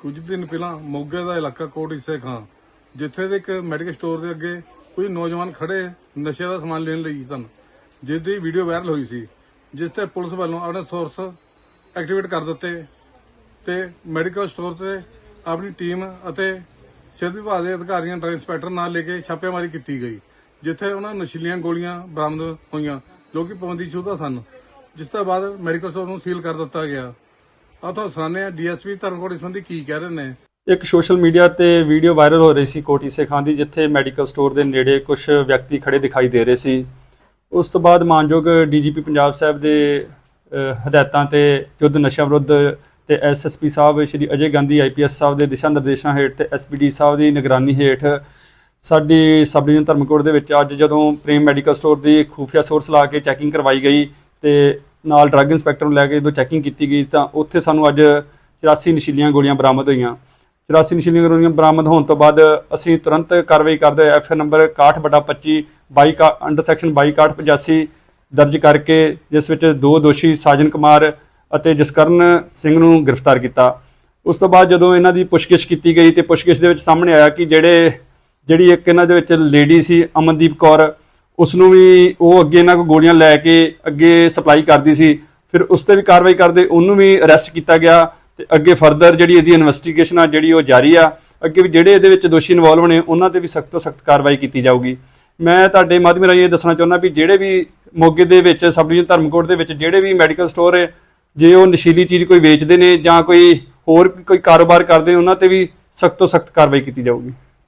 ਕੁਝ ਦਿਨ ਪਹਿਲਾਂ ਮੋਗੇ ਦਾ ਇਲਾਕਾ ਕੋਟ ਹਿੱਸੇ ਖਾਂ, ਜਿੱਥੇ ਦੇ ਇੱਕ ਮੈਡੀਕਲ ਸਟੋਰ ਦੇ ਅੱਗੇ ਕੁਝ ਨੌਜਵਾਨ ਖੜੇ ਨਸ਼ੇ ਦਾ ਸਮਾਨ ਲੈਣ ਲਈ ਸਨ ਜਿਸ ਦੀ ਵੀਡੀਓ ਵਾਇਰਲ ਹੋਈ ਸੀ, ਜਿਸ ਤੇ ਪੁਲਿਸ ਵੱਲੋਂ ਆਪਣੇ ਸੋਰਸ ਐਕਟੀਵੇਟ ਕਰ ਦਿੱਤੇ ਤੇ ਮੈਡੀਕਲ ਸਟੋਰ ਤੇ ਆਪਣੀ ਟੀਮ ਅਤੇ ਸਿਹਤ ਵਿਭਾਗ ਦੇ, ਅਧਿਕਾਰੀਆਂ ਡਰਾਈਵ ਇੰਸਪੈਕਟਰ ਨਾਲ ਲੈ ਕੇ ਛਾਪੇਮਾਰੀ ਕੀਤੀ ਗਈ, ਜਿੱਥੇ ਉਹਨਾਂ ਨਸ਼ੀਲੀਆਂ ਗੋਲੀਆਂ ਬਰਾਮਦ ਹੋਈਆਂ, ਜੋ ਕਿ ਪਾਬੰਦੀਸ਼ੁਦਾ ਸਨ, ਜਿਸ ਤੋਂ ਬਾਅਦ ਮੈਡੀਕਲ ਸਟੋਰ ਨੂੰ ਸੀਲ ਕਰ ਦਿੱਤਾ ਗਿਆ। ਆ ਤੁਹਾਨੂੰ ਡੀਐਸਪੀ ਧਰਮਕੋਟ ਇਸ ਸੰਬੰਧੀ ਕੀ ਕਹਿ ਰਹੇ ਨੇ? ਇੱਕ ਸੋਸ਼ਲ ਮੀਡੀਆ ਤੇ ਵੀਡੀਓ ਵਾਇਰਲ ਹੋ ਰਹੀ ਸੀ ਕੋਟੀ ਸੇਖਾਂ ਦੀ, ਜਿੱਥੇ ਮੈਡੀਕਲ ਸਟੋਰ ਦੇ ਨੇੜੇ ਕੁਝ ਵਿਅਕਤੀ ਖੜੇ ਦਿਖਾਈ ਦੇ ਰਹੇ ਸੀ। ਉਸ ਤੋਂ ਬਾਅਦ ਮਾਨਯੋਗ ਡੀਜੀਪੀ ਪੰਜਾਬ ਸਾਹਿਬ ਦੇ ਹਦਾਇਤਾਂ ਤੇ ਯੁੱਧ ਨਸ਼ਾ ਵਿਰੁੱਧ ਤੇ ਐਸਐਸਪੀ ਸਾਹਿਬ, ਸ਼੍ਰੀ ਅਜੇ ਗਾਂਧੀ ਆਈਪੀਐਸ ਸਾਹਿਬ ਦੇ ਦਿਸ਼ਾ ਨਿਰਦੇਸ਼ਾਂ ਹੇਠ ਤੇ ਐਸਪੀਡੀ ਸਾਹਿਬ ਦੀ ਨਿਗਰਾਨੀ ਹੇਠ ਸਾਡੀ ਸਬ ਡਿਵੀਜ਼ਨ ਧਰਮਕੋਟ ਦੇ ਵਿੱਚ ਅੱਜ ਜਦੋਂ ਪ੍ਰੇਮ ਮੈਡੀਕਲ ਸਟੋਰ ਦੀ ਖੂਫੀਆ ਸੋਰਸ ਲਾ ਕੇ ਚੈਕਿੰਗ ਕਰਵਾਈ ਗਈ ਤੇ ਨਾਲ ਡਰੱਗ ਇੰਸਪੈਕਟਰ ਨੂੰ ਲੈ ਕੇ ਜਦੋਂ ਚੈਕਿੰਗ ਕੀਤੀ ਗਈ ਤਾਂ ਉੱਥੇ ਸਾਨੂੰ ਅੱਜ 84 ਨਸ਼ੀਲੀਆਂ ਗੋਲੀਆਂ ਬਰਾਮਦ ਹੋਈਆਂ। 84 ਨਸ਼ੀਲੀਆਂ ਗੋਲੀਆਂ ਬਰਾਮਦ ਹੋਣ ਤੋਂ ਬਾਅਦ ਅਸੀਂ ਤੁਰੰਤ ਕਾਰਵਾਈ ਕਰਦੇ ਐਫ ਨੰਬਰ 61/25 22 ਅੰਡਰ ਸੈਕਸ਼ਨ 22/85 ਦਰਜ ਕਰਕੇ ਜਿਸ ਵਿੱਚ ਦੋ ਦੋਸ਼ੀ ਸਾਜਨ ਕੁਮਾਰ ਅਤੇ ਜਸਕਰਨ ਸਿੰਘ ਨੂੰ ਗ੍ਰਿਫਤਾਰ ਕੀਤਾ। ਉਸ ਤੋਂ ਬਾਅਦ ਜਦੋਂ ਇਹਨਾਂ ਦੀ ਪੁੱਛਗਿੱਛ ਕੀਤੀ ਗਈ ਤੇ ਪੁੱਛਗਿੱਛ ਦੇ ਵਿੱਚ ਸਾਹਮਣੇ ਆਇਆ ਕਿ ਜਿਹੜੇ, ਜਿਹੜੀ ਇੱਕ ਇਹਨਾਂ ਦੇ ਵਿੱਚ ਲੇਡੀ ਸੀ ਅਮਨਦੀਪ ਕੌਰ, ਉਸ ਨੂੰ ਵੀ ਉਹ ਅੱਗੇ ਇਹਨਾਂ ਕੋ ਗੋਲੀਆਂ ਲੈ ਕੇ ਅੱਗੇ ਸਪਲਾਈ ਕਰਦੀ ਸੀ। ਫਿਰ ਉਸ ਤੇ ਵੀ ਕਾਰਵਾਈ ਕਰਦੇ ਉਹਨੂੰ ਵੀ ਅਰੈਸਟ ਕੀਤਾ ਗਿਆ ਤੇ ਅੱਗੇ ਫਰਦਰ ਜਿਹੜੀ ਇਹਦੀ ਇਨਵੈਸਟੀਗੇਸ਼ਨ ਆ, ਜਿਹੜੀ ਉਹ ਜਾਰੀ ਆ, ਅੱਗੇ ਵੀ ਜਿਹੜੇ ਇਹਦੇ ਵਿੱਚ ਦੋਸ਼ੀ ਇਨਵੋਲਵ ਨੇ, ਉਹਨਾਂ ਤੇ ਵੀ ਸਖਤ ਤੋਂ ਸਖਤ ਕਾਰਵਾਈ ਕੀਤੀ ਜਾਊਗੀ। ਮੈਂ ਤੁਹਾਡੇ ਮਾਧਿਅਮ ਰਾਹੀਂ ਇਹ ਦੱਸਣਾ ਚਾਹੁੰਦਾ ਵੀ ਜਿਹੜੇ ਵੀ ਮੋਗੇ ਦੇ ਵਿੱਚ ਸਬ ਡਿਵੀਜ਼ਨ ਧਰਮਕੋਟ ਦੇ ਵਿੱਚ ਜਿਹੜੇ ਵੀ ਮੈਡੀਕਲ ਸਟੋਰ ਹੈ ਜੇ ਉਹ ਨਸ਼ੀਲੀ ਚੀਜ਼ ਕੋਈ ਵੇਚਦੇ ਨੇ ਜਾਂ ਕੋਈ ਹੋਰ ਕੋਈ ਕਾਰੋਬਾਰ ਕਰਦੇ ਨੇ, ਉਹਨਾਂ ਤੇ ਵੀ ਸਖਤ ਤੋਂ ਸਖਤ ਕਾਰਵਾਈ ਕੀਤੀ ਜਾਊਗੀ।